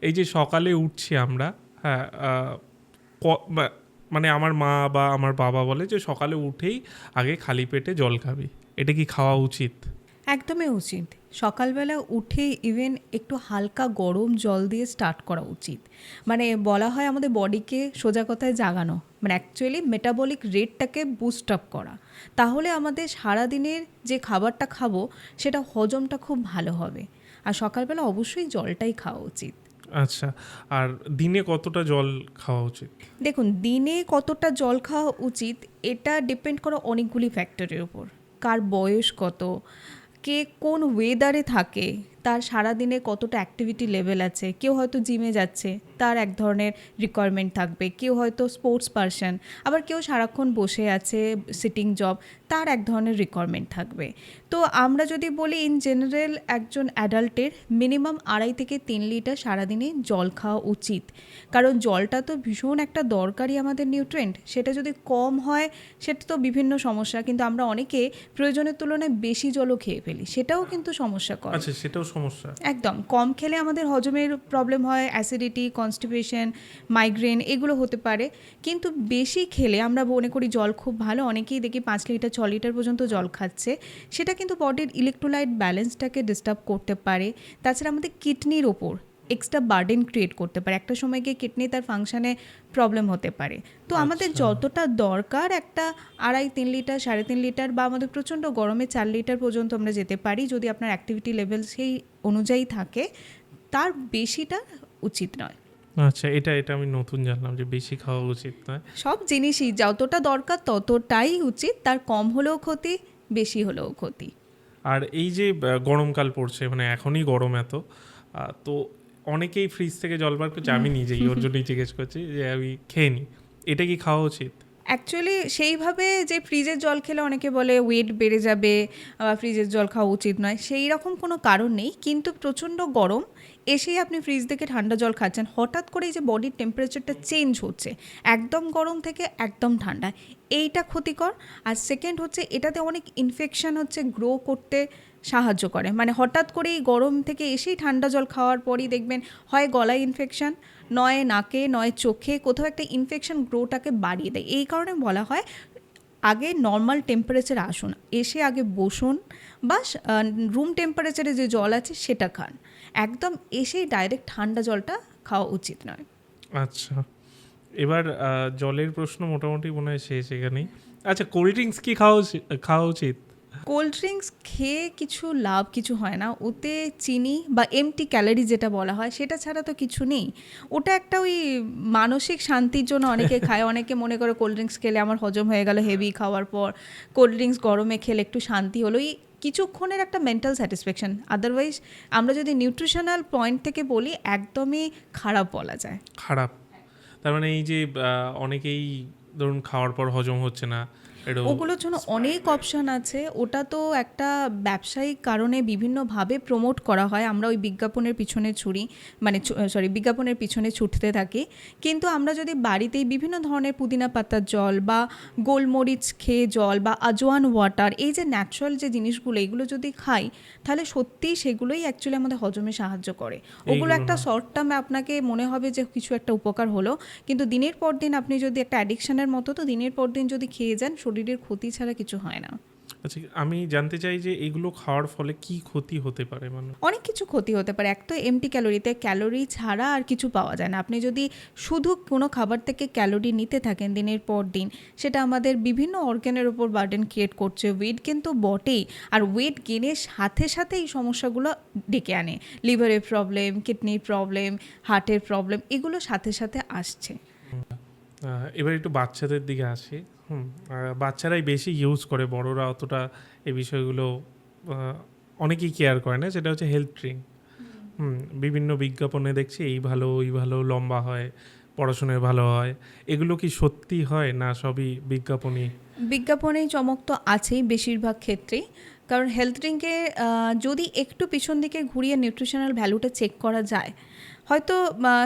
এই যে সকালে উঠছি আমরা হ্যাঁ মানে আমার মা বা আমার বাবা বলে যে সকালে উঠেই আগে খালি পেটে জল খাবি। এটা কি খাওয়া উচিত? একদমই উচিত। সকালবেলা উঠে ইভেন একটু হালকা গরম জল দিয়ে স্টার্ট করা উচিত। মানে বলা হয় আমাদের বডিকে সোজা কথায় জাগানো। মানে অ্যাকচুয়ালি মেটাবলিক রেটটাকে বুস্ট আপ করা। তাহলে আমাদের সারাদিনের যে খাবারটা খাব, সেটা হজমটা খুব ভালো হবে। আর সকালবেলা অবশ্যই জলটাই খাওয়া উচিত। আচ্ছা আর দিনে কতটা জল খাওয়া উচিত? দেখুন, দিনে কতটা জল খাওয়া উচিত, এটা ডিপেন্ড করে অনেকগুলি ফ্যাক্টরের উপর। কার বয়স কত, কে কোন ওয়েদারে থাকে তার সারাদিনে কতটা অ্যাক্টিভিটি লেভেল আছে, কেউ হয়তো জিমে যাচ্ছে, তার এক ধরনের রিকোয়ারমেন্ট থাকবে, কেউ হয়তো স্পোর্টস পারসন আবার কেউ সারাক্ষণ বসে আছে সিটিং জব তার এক ধরনের রিকোয়ারমেন্ট থাকবে। তো আমরা যদি বলি ইন জেনারেল একজন অ্যাডাল্টের মিনিমাম আড়াই থেকে তিন লিটার সারাদিনে জল খাওয়া উচিত। কারণ জলটা তো ভীষণ একটা দরকারি আমাদের নিউট্রেন্ট সেটা যদি কম হয় সেটা তো বিভিন্ন সমস্যা, কিন্তু আমরা অনেকে প্রয়োজনের তুলনায় বেশি জলও খেয়ে ফেলি, সেটাও কিন্তু সমস্যা করে আচ্ছা সেটাও সমস্যা। একদম। কম খেলে আমাদের হজমের প্রবলেম হয় অ্যাসিডিটি কনস্টিপেশন মাইগ্রেন এগুলো হতে পারে। কিন্তু বেশি খেলে, আমরা মনে করি জল খুব ভালো, অনেকেই দেখি পাঁচ লিটার, ছ লিটার পর্যন্ত জল খাচ্ছে। সেটা কিন্তু বডির ইলেকট্রোলাইট ব্যালেন্সটাকে ডিস্টার্ব করতে পারে। তাছাড়া আমাদের কিডনির ওপর। এক্সট্রা বার্ডেন ক্রিয়েট করতে পারে। একটা সময় গিয়ে কিডনি তার ফাংশানে প্রবলেম হতে পারে। তো আমাদের আচ্ছা। যতটা দরকার একটা আড়াই তিন লিটার সাড়ে তিন লিটার বা আমাদের প্রচণ্ড গরমে চার লিটার পর্যন্ত আমরা যেতে পারি যদি আপনার অ্যাক্টিভিটি লেভেল সেই অনুযায়ী থাকে। তার বেশিটা উচিত নয়। আচ্ছা এটা এটা আমি নতুন জানলাম যে বেশি খাওয়া উচিত নয়। সব জিনিসই যতটা দরকার ততটাই উচিত তার কম হলেও ক্ষতি বেশি হলেও ক্ষতি। আর এই যে গরমকাল পড়ছে মানে এখনই গরম এত তো অনেকেই ফ্রিজ থেকে জল বার করছে আমি নিজেই ওর জন্যই জিজ্ঞেস করছি যে আমি খেয়ে নিই এটা কি খাওয়া উচিত? অ্যাকচুয়ালি সেইভাবে যে ফ্রিজের জল খেলে অনেকে বলে ওয়েট বেড়ে যাবে বা ফ্রিজের জল খাওয়া উচিত নয় সেই রকম কোনো কারণ নেই কিন্তু প্রচণ্ড গরম এসেই আপনি ফ্রিজ থেকে ঠান্ডা জল খাচ্ছেন হঠাৎ করেই যে বডির টেম্পারেচারটা চেঞ্জ হচ্ছে একদম গরম থেকে একদম ঠান্ডা এইটা ক্ষতিকর। আর সেকেন্ড হচ্ছে এটাতে অনেক ইনফেকশন হচ্ছে গ্রো করতে সাহায্য করে। মানে হঠাৎ করেই গরম থেকে এসেই ঠান্ডা জল খাওয়ার পরই দেখবেন হয় গলায় ইনফেকশান নয় নাকে, নয় চোখে, কোথাও একটা ইনফেকশান গ্রোটাকে বাড়িয়ে দেয়। এই কারণে বলা হয় আগে নর্মাল টেম্পারেচার আসুন। এসে আগে বসুন। বা রুম টেম্পারেচারে যে জল আছে সেটা খান। একদম এসেই ডাইরেক্ট ঠান্ডা জলটা খাওয়া উচিত নয়। আচ্ছা। এবার জলের প্রশ্ন মোটামুটি মনে হয় শেষ এখানেই। আচ্ছা কোল্ড ড্রিঙ্কস কি খাওয়া খাওয়া উচিত? কোল্ড ড্রিঙ্কস খেয়ে কিছু লাভ কিছু হয় না। ওতে চিনি বা এমটি ক্যালোরি যেটা বলা হয় সেটা ছাড়া তো কিছু নেই। ওটা একটা ওই মানসিক শান্তির জন্য অনেকে খায়। অনেকে মনে করে কোল্ড ড্রিঙ্কস খেলে আমার হজম হয়ে গেল হেভি খাওয়ার পর। কোল্ড ড্রিঙ্কস গরমে খেলে একটু শান্তি হলো। এই কিছুক্ষণের একটা মেন্টাল স্যাটিসফ্যাকশন আদারওয়াইজ আমরা যদি নিউট্রিশনাল পয়েন্ট থেকে বলি একদমই খারাপ বলা যায়। খারাপ। তার মানে এই যে অনেকেই ধরুন খাওয়ার পর হজম হচ্ছে না। ওগুলোর জন্য অনেক অপশন আছে। ওটা তো একটা ব্যবসায়িক কারণে বিভিন্নভাবে প্রমোট করা হয়। আমরা ওই বিজ্ঞাপনের পিছনে ছুরি মানে সরি বিজ্ঞাপনের পিছনে ছুটতে থাকি। কিন্তু আমরা যদি বাড়িতেই বিভিন্ন ধরনের পুদিনা পাতার জল বা গোলমরিচ খেয়ে জল বা আজওয়ান ওয়াটার এই যে ন্যাচারাল যে জিনিসগুলো এগুলো যদি খাই তাহলে সত্যিই সেগুলোই অ্যাকচুয়ালি আমাদের হজমে সাহায্য করে। ওগুলো একটা শর্ট টার্মে আপনাকে মনে হবে যে কিছু একটা উপকার হলো। কিন্তু দিনের পর দিন আপনি যদি একটা অ্যাডিকশনের মতো তো দিনের পর দিন যদি খেয়ে যান শরীরের ক্ষতি ছাড়া কিছু হয় না। আচ্ছা আমি জানতে চাই যে এগুলো খাওয়ার ফলে কি ক্ষতি হতে পারে মানে? অনেক কিছু ক্ষতি হতে পারে। এক তো এমটি ক্যালোরিতে ক্যালোরি ছাড়া আর কিছু পাওয়া যায় না। আপনি যদি শুধু কোনো খাবার থেকে ক্যালোরি নিতে থাকেন দিনের পর দিন সেটা আমাদের বিভিন্ন অর্গ্যানের উপর বার্ডেন ক্রিয়েট করছে। ওয়েট কিন্তু বটেই। আর ওয়েট গেনের সাথে সাথে এই সমস্যাগুলো ডেকে আনে। লিভারের প্রবলেম কিডনির প্রবলেম হার্টের প্রবলেম এগুলো সাথে সাথে আসছে। এবার একটু বাচ্চাদের দিকে আসি। হুম বাচ্চারাই বেশি ইউজ করে বড়রা অতটা এই বিষয়গুলো অনেকেই কেয়ার করে না সেটা হচ্ছে হেলথ ড্রিঙ্ক হুম। বিভিন্ন বিজ্ঞাপনে দেখছি এই ভালো ওই ভালো লম্বা হয় পড়াশোনায় ভালো হয়। এগুলো কি সত্যি হয় না সবই বিজ্ঞাপনই? বিজ্ঞাপনে চমক তো আছেই বেশিরভাগ ক্ষেত্রেই। কারণ হেলথ ড্রিঙ্কে যদি একটু পিছন দিকে ঘুরিয়ে নিউট্রিশনাল ভ্যালুটা চেক করা যায় হয়তো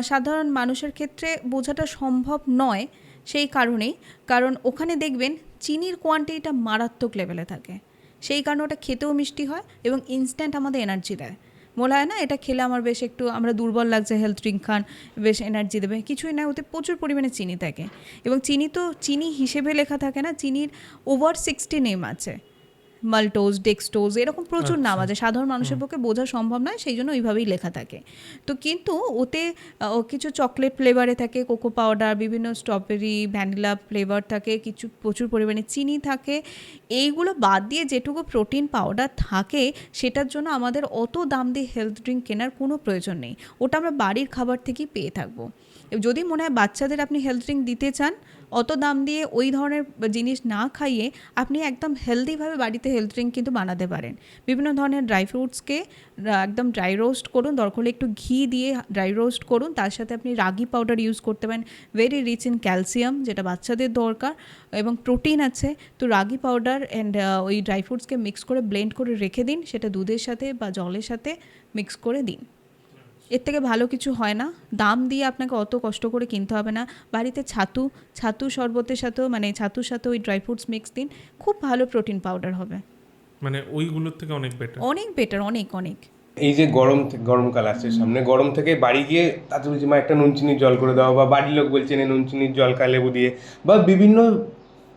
সাধারণ মানুষের ক্ষেত্রে বোঝাটা সম্ভব নয় সেই কারণেই। কারণ ওখানে দেখবেন চিনির কোয়ান্টিটিটা মারাত্মক লেভেলে থাকে। সেই কারণে ওটা খেতেও মিষ্টি হয় এবং ইনস্ট্যান্ট আমাদের এনার্জি দেয়। মনে হয় না? এটা খেলে আমার বেশ একটু, আমরা দুর্বল লাগছে হেলথ ড্রিঙ্ক খান, বেশ এনার্জি দেবে। কিছুই না, ওতে প্রচুর পরিমাণে চিনি থাকে। এবং চিনি তো, চিনি হিসেবে লেখা থাকে না, চিনির ওভার সিক্সটি নেম আছে। মাল্টোজ ডেক্সটোজ এরকম প্রচুর নাম আছে। সাধারণ মানুষের পক্ষে বোঝা সম্ভব নয় সেই জন্য ওইভাবেই লেখা থাকে। তো কিন্তু ওতে কিছু চকলেট ফ্লেভারে থাকে কোকো পাউডার বিভিন্ন স্ট্রবেরি ভ্যানিলা ফ্লেভার থাকে কিছু প্রচুর পরিমাণে চিনি থাকে। এইগুলো বাদ দিয়ে যেটুকু প্রোটিন পাউডার থাকে সেটার জন্য আমাদের অত দাম দিয়ে হেলথ ড্রিঙ্ক কেনার কোনো প্রয়োজন নেই। ওটা আমরা বাড়ির খাবার থেকেই পেয়ে থাকব। যদি মনে হয় বাচ্চাদের আপনি হেলথ ড্রিঙ্ক দিতে চান অত দাম দিয়ে ওই ধরনের জিনিস না খাইয়ে আপনি একদম হেলদিভাবে বাড়িতে হেলথ ড্রিঙ্ক কিন্তু বানাতে পারেন। বিভিন্ন ধরনের ড্রাই ফ্রুটসকে একদম ড্রাই রোস্ট করুন। দরকার একটু ঘি দিয়ে ড্রাই রোস্ট করুন। তার সাথে আপনি রাগি পাউডার ইউজ করতে পারেন। ভেরি রিচ ইন ক্যালসিয়াম যেটা বাচ্চাদের দরকার। এবং প্রোটিন আছে, তো রাগি পাউডার অ্যান্ড ওই ড্রাই ফ্রুটসকে মিক্স করে ব্লেন্ড করে রেখে দিন। সেটা দুধের সাথে বা জলের সাথে মিক্স করে দিন। এর থেকে ভালো কিছু হয় না। দাম দিয়ে আপনাকে অত কষ্ট করে কিনতে হবে না। বাড়িতে ছাতু ছাতু শরবতের সাথেও মানে ছাতুর সাথে ওই ড্রাই ফ্রুটস মিক্স দিন খুব ভালো প্রোটিন পাউডার হবে। মানে ওইগুলোর থেকে অনেক বেটার অনেক বেটার অনেক অনেক। এই যে গরম গরমকাল আসছে সামনে গরম থেকে বাড়ি গিয়ে তাতে বলছি মা একটা নুন চিনির জল করে দাও বা বাড়ির লোক বলছে নে নুন চিনির জল খা লেবু দিয়ে বা বিভিন্ন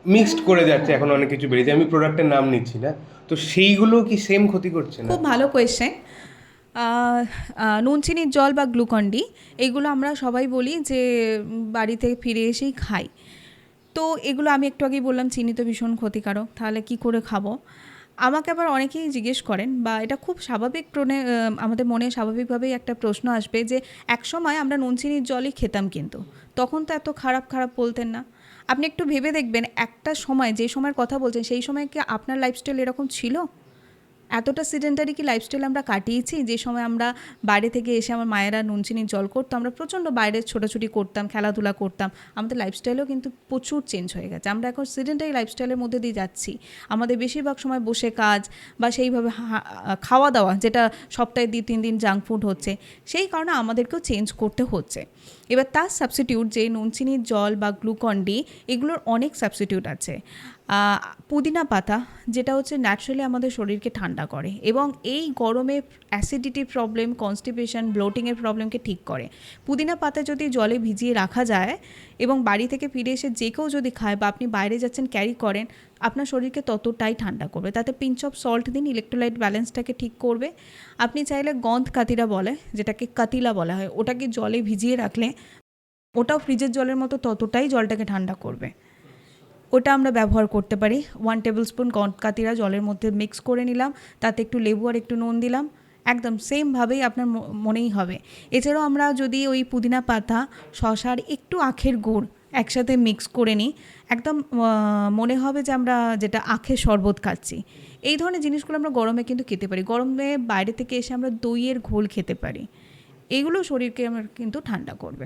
মিক্সড করে যাচ্ছে এখন অনেক কিছু বেরিয়েছে। আমি প্রোডাক্টের নাম নিচ্ছি না। তো সেইগুলো কি সেম ক্ষতি করছে না? খুব ভালো কোয়েশ্চেন নুন চিনির জল বা গ্লুকন্ডি এগুলো আমরা সবাই বলি যে বাড়িতে ফিরে এসেই খাই। তো এগুলো আমি একটু আগেই বললাম, চিনি তো ভীষণ ক্ষতিকারক, তাহলে কি করে খাব? আমাকে আবার অনেকেই জিজ্ঞেস করেন, বা এটা খুব স্বাভাবিক প্রণে আমাদের মনে স্বাভাবিকভাবেই একটা প্রশ্ন আসবে যে একসময় আমরা নুন চিনির জলই খেতাম কিন্তু, তখন তো এত খারাপ খারাপ বলতেন না। আপনি একটু ভেবে দেখবেন, একটা সময় যে সময়ের কথা বলছেন, সেই সময় কি আপনার লাইফস্টাইল এরকম ছিল? এতটা সিডেন্টারি কি লাইফস্টাইল আমরা কাটিয়েছি? যে সময় আমরা বাইরে থেকে এসে আমার মায়েরা নুন চিনির জল করতো, আমরা প্রচণ্ড বাইরে ছোটাছুটি করতাম, খেলাধুলা করতাম। আমাদের লাইফস্টাইলও কিন্তু প্রচুর চেঞ্জ হয়ে গেছে। আমরা এখন সিডেন্টারি লাইফস্টাইলের মধ্যে দিয়ে যাচ্ছি। আমাদের বেশিরভাগ সময় বসে কাজ বা সেইভাবে খাওয়া দাওয়া, যেটা সপ্তাহে দুই, তিন দিন জাঙ্ক ফুড হচ্ছে, সেই কারণে আমাদেরকেও চেঞ্জ করতে হচ্ছে। এবার তার সাবস্টিটিউট যে নুন চিনির জল বা গ্লুকন ডি এগুলোর অনেক সাবস্টিটিউট আছে। পুদিনা পাতা, যেটা হচ্ছে ন্যাচারালি আমাদের শরীরকে ঠান্ডা করে এবং এই গরমে অ্যাসিডিটির প্রবলেম কনস্টিপেশন ব্লোটিংয়ের প্রবলেমকে ঠিক করে। পুদিনা পাতা যদি জলে ভিজিয়ে রাখা যায় এবং বাড়ি থেকে ফিরে এসে যে কেউ যদি খায় বা আপনি বাইরে যাচ্ছেন ক্যারি করেন, আপনার শরীরকে ততটাই ঠান্ডা করবে। তাতে পিঞ্চ অফ সল্ট দিন ইলেকট্রোলাইট ব্যালেন্সটাকে ঠিক করবে। আপনি চাইলে গন্ধ কাতিরা বলে, যেটাকে কাতিলা বলা হয়, ওটাকে জলে ভিজিয়ে রাখলে ওটাও ফ্রিজের জলের মতো ততটাই জলটাকে ঠান্ডা করবে। ওটা আমরা ব্যবহার করতে পারি। ওয়ান টেবিল স্পুন কাতিরা জলের মধ্যে মিক্স করে নিলাম, তাতে একটু লেবু আর একটু নুন দিলাম, একদম সেমভাবেই আপনার মনেই হবে। এছাড়াও আমরা যদি ওই পুদিনা পাতা শশার একটু আখের গুড় একসাথে মিক্স করে নিই, একদম মনে হবে যে আমরা যেটা আখের শরবত খাচ্ছি। এই ধরনের জিনিসগুলো আমরা গরমে কিন্তু খেতে পারি। গরমে বাইরে থেকে এসে আমরা দইয়ের ঘোল খেতে পারি। এগুলো শরীরকে আমার কিন্তু ঠান্ডা করবে।